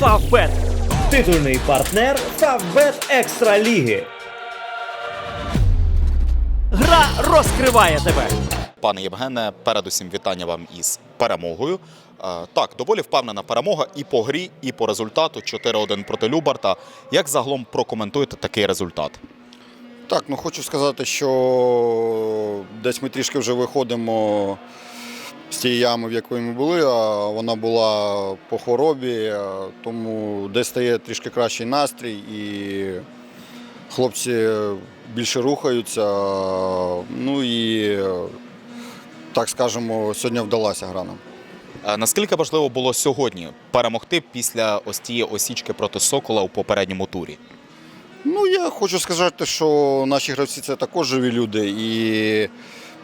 Фавбет. Титульний партнер Фавбет Екстра Ліги. Гра розкриває тебе. Пане Євгене, передусім вітання вам із перемогою. Е, Так, доволі впевнена перемога і по грі, і по результату 4-1 проти Любарта. Як загалом прокоментуєте такий результат? Так, ну хочу сказати, що десь ми трішки вже виходимо з тієї ями, в якої ми були, вона була по хворобі, тому десь стає трішки кращий настрій і хлопці більше рухаються. Ну і так скажемо, сьогодні вдалася гра нам. Е, Наскільки важливо було сьогодні перемогти після ось тієї осічки проти Сокола у попередньому турі? Ну, я хочу сказати, що наші гравці це також живі люди і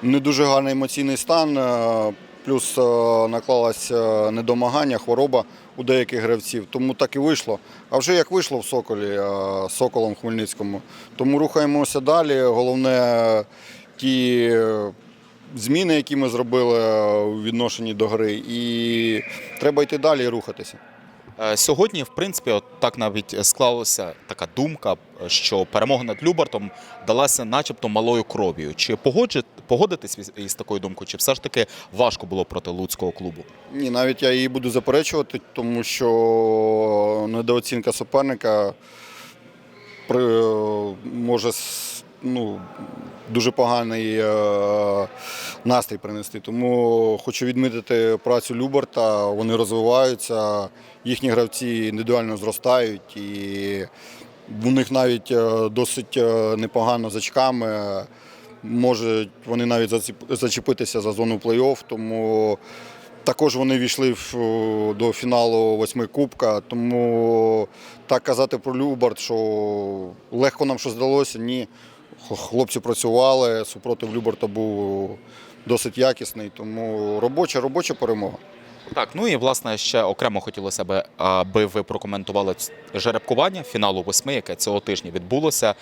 не дуже гарний емоційний стан. Е, Плюс наклалася е, недомагання, хвороба у деяких гравців. Тому так і вийшло. А вже як вийшло в Соколі, е, Соколом Хмельницькому. Тому рухаємося далі. Головне ті е, зміни, які ми зробили е, у відношенні до гри. І треба йти далі і рухатися. Е, Сьогодні, в принципі, от так навіть склалася така думка, що перемога над Любартом далася начебто малою кров'ю. Чи погодитесь із- такою думкою, чи все ж таки важко було проти луцького клубу? Ні, навіть я її буду заперечувати, тому що недооцінка суперника при- може ну, дуже поганий е, настрій принести. Тому хочу відмітити працю Люберта. Вони розвиваються, їхні гравці індивідуально зростають і у них навіть е, досить е, непогано з очками. Можуть вони навіть зачепитися за зону плей-офф, тому також вони війшли до фіналу восьми кубка. Тому так казати про Любард, що легко нам щось здалося, ні. Хлопці працювали, супротив Любарта був досить якісний, тому робоча, робоча перемога. Так, ну і власне ще окремо хотілося б, аби ви прокоментували жеребкування фіналу восьми, яке цього тижня відбулося.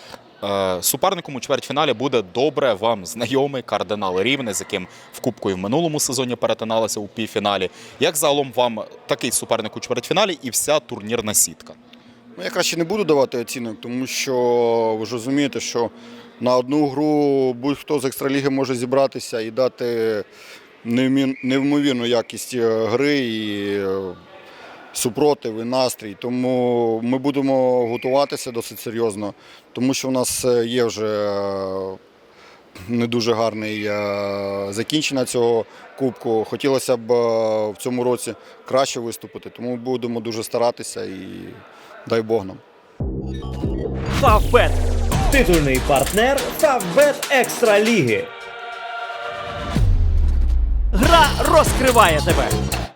Е, Суперником у чвертьфіналі буде добре вам знайомий кардинал Рівне, з яким в Кубку і в минулому сезоні перетиналися у півфіналі. Як загалом вам такий суперник у чвертьфіналі і вся турнірна сітка? Ну, я краще не буду давати оцінок, тому що ви ж розумієте, що на одну гру будь-хто з екстраліги може зібратися і дати невмовірну якість е, гри і е, супротив, і настрій. Тому ми будемо готуватися досить серйозно, тому що в нас е, є вже не дуже гарний е, закінчення цього кубку. Хотілося б е, в цьому році краще виступити, тому будемо дуже старатися і дай Бог нам. Фавбет. Титульний партнер Фавбет Екстра Ліги. Гра розкриває тебе.